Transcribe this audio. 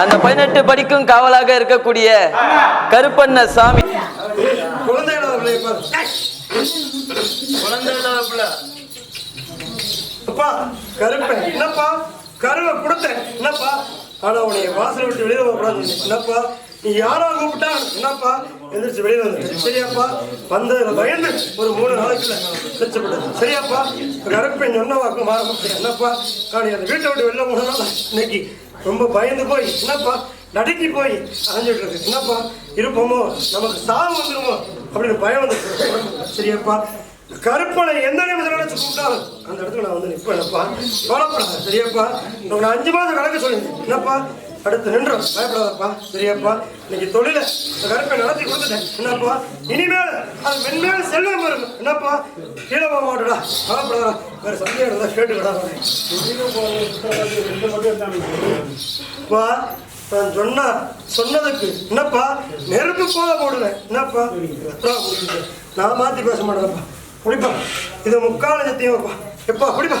அந்த பதினெட்டு படிக்கும் காவலாக இருக்கக்கூடிய கருப்பண்ண சாமி. குழந்தை அப்பா என்னப்பா? கருவை கொடுத்தேன். என்னப்பா? ஆனா உடைய வாசல் விட்டு வெளியில போகக்கூடாது என்னப்பா? நீ யாரா கூப்பிட்டா? என்னப்பா? எந்திரிச்சு வெளியில வந்து. சரியாப்பா? வந்ததில் பயந்து ஒரு மூணு நாளைக்குள்ள லட்சப்பட்டது சரியாப்பா? கருப்பேன் சொன்ன வாக்கு மாற என்னப்பா? நான் அந்த வீட்டை விட்டு வெளில மூணு நாள் இன்னைக்கு ரொம்ப பயந்து போய் என்னப்பா? நடுக்கி போய் அலைஞ்சிட்டு இருக்கு. என்னப்பா? இருப்போமோ? நமக்கு சாவு வந்துருமோ? அப்படின்னு பயம் வந்து சரியாப்பா? கருப்பனை எந்த நிமிஷம் நினைச்சு கூப்பிட்டாலும் அந்த இடத்துல நான் வந்து நிற்பேனப்பா. கவலைப்படாத. சரியாப்பா? உனக்கு நான் அஞ்சு மாதம் கணக்கு சொல்லுங்க என்னப்பா? அடுத்து நின்றோம். பயப்படாதப்பா சரியாப்பா இன்னைக்கு தொழில கருப்பை நடத்தி கொடுத்துட்டேன். என்னப்பா? இனிமேல் அது மென்மேல் செல்வம் வரும் என்னப்பா? கீழே போக மாட்டடா கவலைப்படாதா வேற சந்தேகம் இருந்தா கேட்டுக்கடா அப்பா நான் சொன்ன சொன்னதுக்கு என்னப்பா? நெருப்பு போல போடுவேன். என்னப்பா? நான் மாத்தி பேச மாட்டேன்ப்பா. குடிப்பா. இது முக்கால சத்தியமாப்பா எப்பா குடிப்பா.